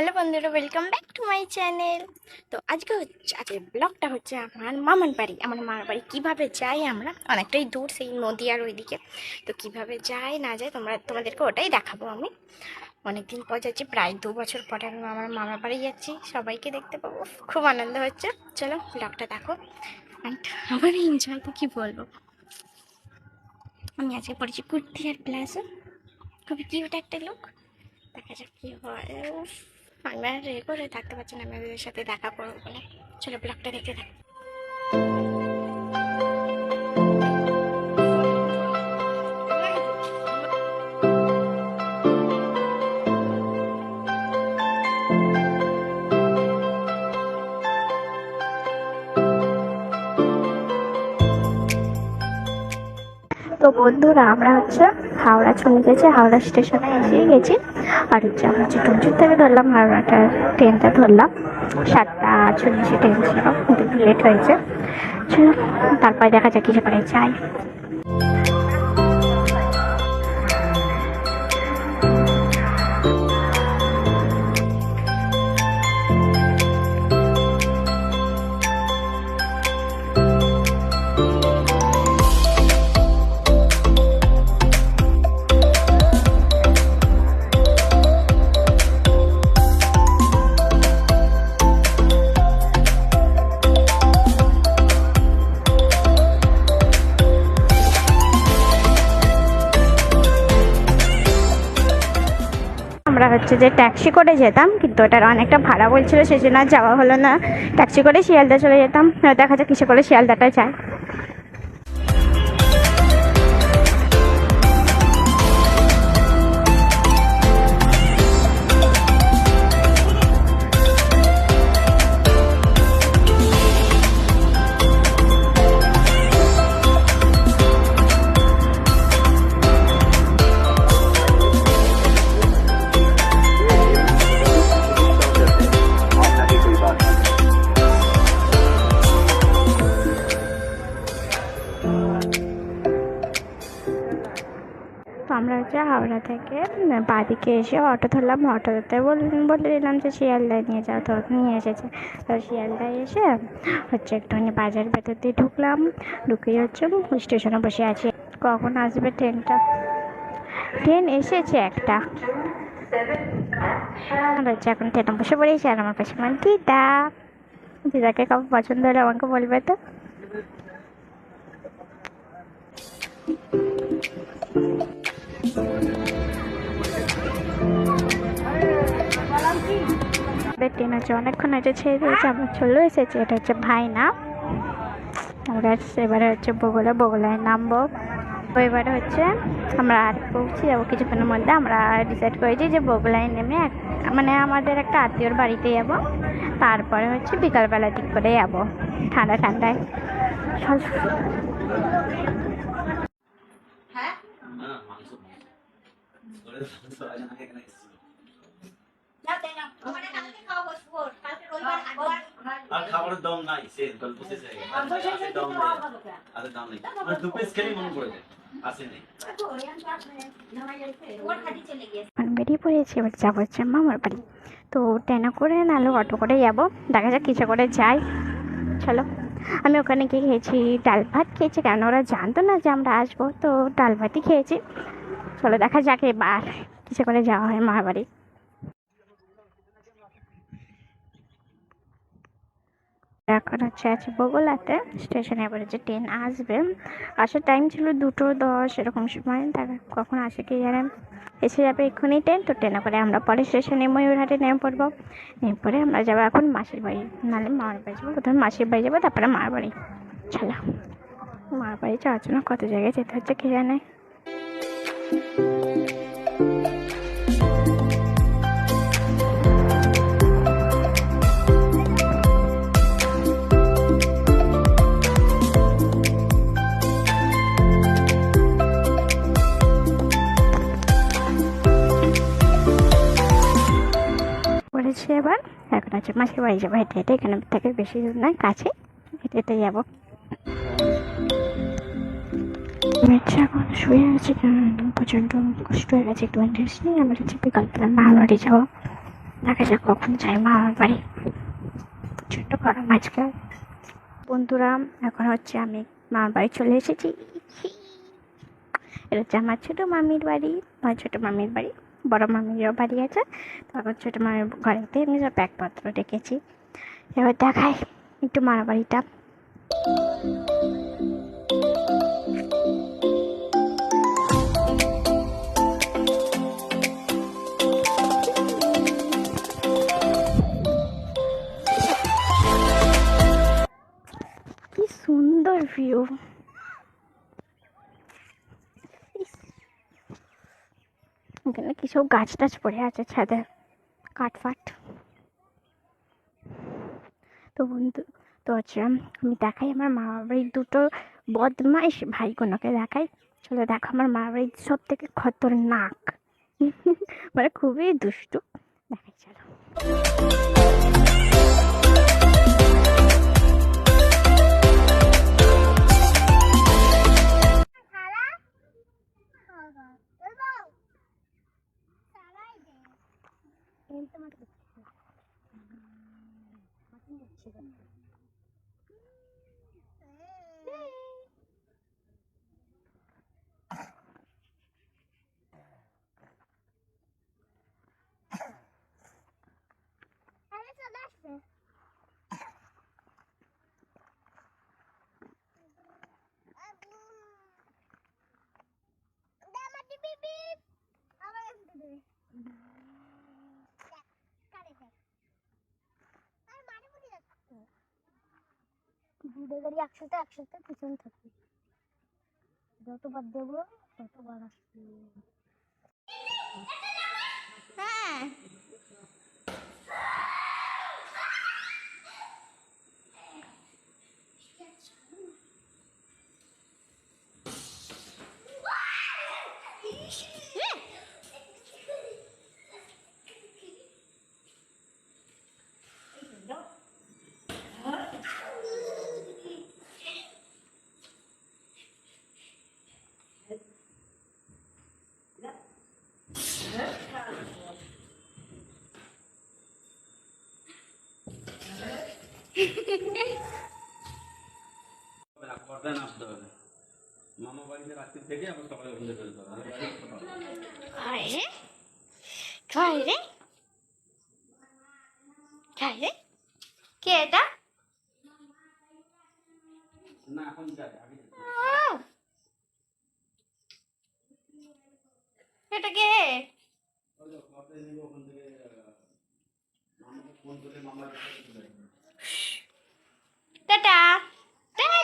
Hello বন্ধুরা welcome back to my channel তো আজকে হচ্ছে, আজকের ব্লগটা হচ্ছে আমার মামার বাড়ি। আমার মামার বাড়ি কীভাবে যাই আমরা অনেকটাই দূর সেই নদী আর ওইদিকে। তো কীভাবে যাই না যায় তোমরা, তোমাদেরকে ওটাই দেখাবো আমি। অনেকদিন পর যাচ্ছি, প্রায় দু বছর পরে আমি আমার মামার বাড়ি যাচ্ছি। সবাইকে দেখতে পাবো, খুব আনন্দ হচ্ছে। চলো ব্লগটা দেখো। অ্যান্ড আমার এনজয় তো কী বলব? আমি আজকে পড়েছি কুর্তি আর প্লাজো। খুবই কিউট একটা লোক দেখা যাক কী হয়। আমি রে করে থাকতে পারছি না আমি ওদের সাথে দেখা করব বলে। চলো ব্লগটা দেখতে থাক। তো বন্ধুরা, আমরা হচ্ছে হাওড়া চলে গেছি, হাওড়া স্টেশনে এসেই গেছি। আর হচ্ছে আমরা হচ্ছে থেকে ধরলাম হাওড়াটা ট্রেনটা ধরলাম। সাতটা চল্লিশে ট্রেন ছিল, কিন্তু লেট হয়েছে। তারপরে দেখা যাক কিছু করে যাই। আমরা হচ্ছে যে ট্যাক্সি করে যেতাম, কিন্তু ওটার অনেকটা ভাড়া বলছিল সেই জন্য আর যাওয়া হলো না। ট্যাক্সি করে শিয়ালদা চলে যেতাম। দেখা যাক কিসে করে শিয়ালদাটা যায়। হাওড়া থেকে বাদিকে এসে অটো ধরলাম। অটোতে বল দিলাম যে শিয়ালদায় নিয়ে যাও। তো নিয়ে এসেছে। তো শিয়ালদায় এসে হচ্ছে একটুখানি বাজার ভেতর দিয়ে ঢুকলাম। ঢুকে হচ্ছে স্টেশনে বসে আছি। কখন আসবে ট্রেনটা? ট্রেন এসেছে একটা। হচ্ছে এখন ট্রেনে বসে পড়েছি আর আমার পাশে আমার দিদা। দিদাকে কাউকে পছন্দ হলে আমাকে বলবে তো? আমাদের ট্রেন হচ্ছে অনেকক্ষণ হচ্ছে ছেড়ে দিয়েছে আমরা চলে এসেছে। এটা হচ্ছে ভাইনা আমরা এবারে হচ্ছে বগুলা বগুলায় নামবো। তো এবারে হচ্ছে আমরা আর পৌঁছে যাব কিছুক্ষণের মধ্যে। আমরা ডিসাইড করেছি যে বগুলায় নেমে মানে আমাদের একটা আত্মীয়র বাড়িতে যাব। তারপরে হচ্ছে বিকালবেলা দিক করে যাব ঠান্ডা ঠান্ডায়। চল। আর খাবারের দাম নাই সে গল্প শেষ হয়ে গেছে আসে নেই। আরে দাম নেই। মানে দু পিস খেলেই মনে পড়ে যায়। আসে বেরিয়ে পড়েছি এবার যাব হচ্ছে মামার বাড়ি। তো ট্রেনে করে নাহলে অটো করে যাব। দেখা যাক কিছু করে যাই চলো। আমি ওখানে গিয়ে খেয়েছি ডাল ভাত খেয়েছি কেন ওরা জানতো না যে আমরা আসব। তো ডাল ভাতই খেয়েছি। চলো দেখা যাক এবার কিছু করে যাওয়া হয় মামার বাড়ি। এখন হচ্ছে আছে বগুলাতে স্টেশনে এবার যে ট্রেন আসবে, আসার টাইম ছিল দুটো দশ, এরকম সময়। তার কখন আসে কি জানেন এসে যাবে এক্ষুনি ট্রেন, তো ট্রেনে করে আমরা পরে স্টেশনে ময়ূরহাটে নেমে পড়ব। নেমে পরে আমরা যাব এখন মাসির বাড়ি। নাহলে মামার বাড়ি যাব, প্রথমে মাসির বাড়ি যাব, তারপরে মার বাড়ি। চলো। মার বাড়ি যাওয়ার জন্য কত জায়গায় যেতে হচ্ছে কে জানে। পড়েছি এবার। এখন হচ্ছে মাসির বাড়ি যাব। হেঁটে হেঁটে এখানে থেকে বেশি দূর নয়, কাছে। হেঁটে হেঁটে যাব। বাচ্চা এখন শুয়ে আছে প্রচণ্ড কষ্ট হয়ে গেছে একটু রেস্ট নিয়ে আমরা হচ্ছে বিকালবেলা মামার বাড়ি যাব। দেখা যাক কখন যাই মামার বাড়ি। ছোট্ট গরম আজকে। বন্ধুরা, এখন হচ্ছে আমি মামার বাড়ি চলে এসেছি। এটা হচ্ছে আমার ছোটো মামির বাড়ি, আমার ছোটো মামির বাড়ি। বড় মামিরও বাড়ি আছে তারপর ছোটো মামির ঘরেতে আমি সব ব্যাগপত্র রেখেছি। এবার দেখাই একটু মামার বাড়িটা কি সুন্দর ভিউ এখানে কি সব গাছ টাছ পড়ে আছে ছাদে? কাঠফাট তো বন্ধু, তো হচ্ছে আমি দেখাই আমার মা বাড়ির দুটো বদমাইশ কোনোকে দেখাই। চলে দেখো আমার মা বাড়ির সব থেকে খতরনাক। মানে খুবই দুষ্টু। দেখাই, চলো। দুটো গাড়ি একসাথে একসাথে পিছন থাকবে যতবার দেবো ততবার আসবে। হ্যাঁ পর্দায় নামতে হবে মামা বাড়িতে রাত্রি থেকে আবার সকালে ঘুরে ফেলতে হবে আমি বাড়ি কোথাও খাই রে। খাই রে। কে এটা? না এখন কে? ফোন করে কাছে চলে যাব। টাটা টাটা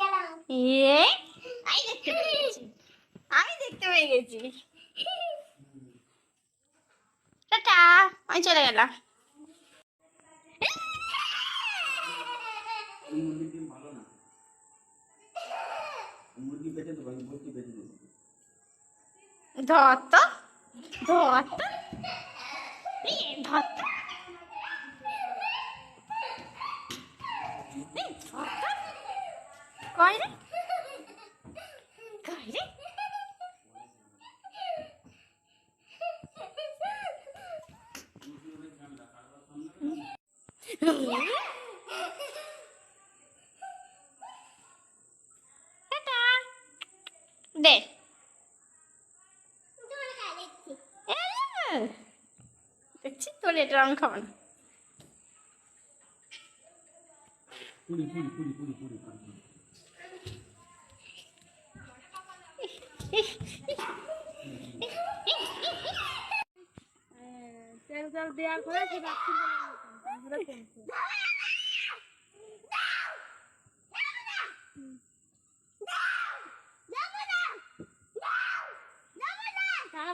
গেলাম ইয়ে আমি দেখতে পেয়ে গেছি আমি পেয়ে গেছি টাটা। আমি চলে গেলাম। ধর। কই রে? কই রে টাটা দে এ, দেখছি তোর এটা আমি খাব না পুরি পুরি পুরি পুরি পুরি পুরি তেল জল দেওয়ার পরে সে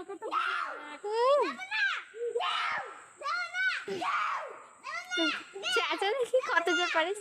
কত দেখি কত জোর পারিস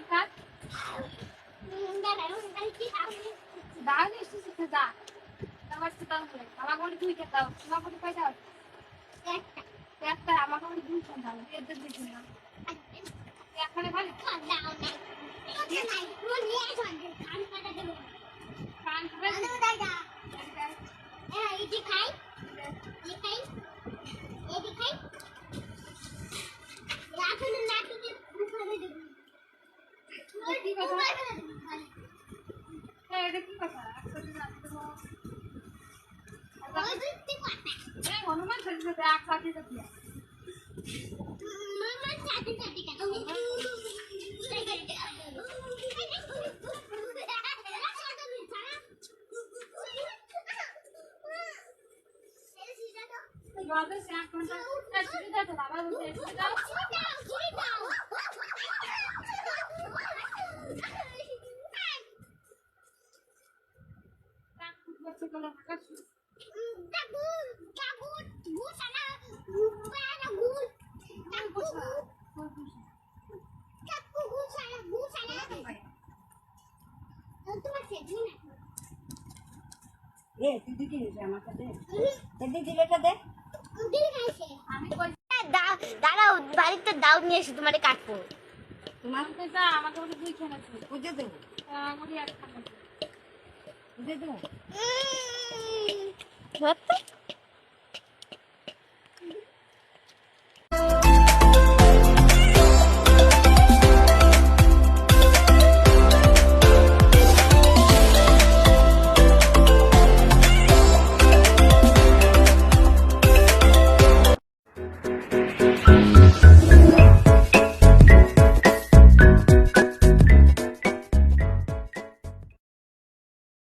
কান কাট দাও নি শিখে দা আমার তো দাও করে আমার বলি কে দাও তোমার বলি কয় দাও একটা আমাকে বলি দুই খান দাও এদের দিচ্ছি না এখানে খালি কান খাবে হ্যাঁ এটা কি কথা একটা দিন আসতে হবে এই হনুমান চল্লিশা এক পাখি তো দিয়ে জলের এক ঘণ্টা সুবিধা তো বাবা বলছে সুবিধা বলছে কোনো আকাশ এ তুই দিদি আমার কাছে দিদি দিলেটা দে। বাড়িতে দাও নিয়ে এসে তোমারে কাটবো। তোমার আমাকে যা আমাকে বলে দুই খানা ছিল বুঝে দেবো। আমাকে এক খানা বুঝে দেবো?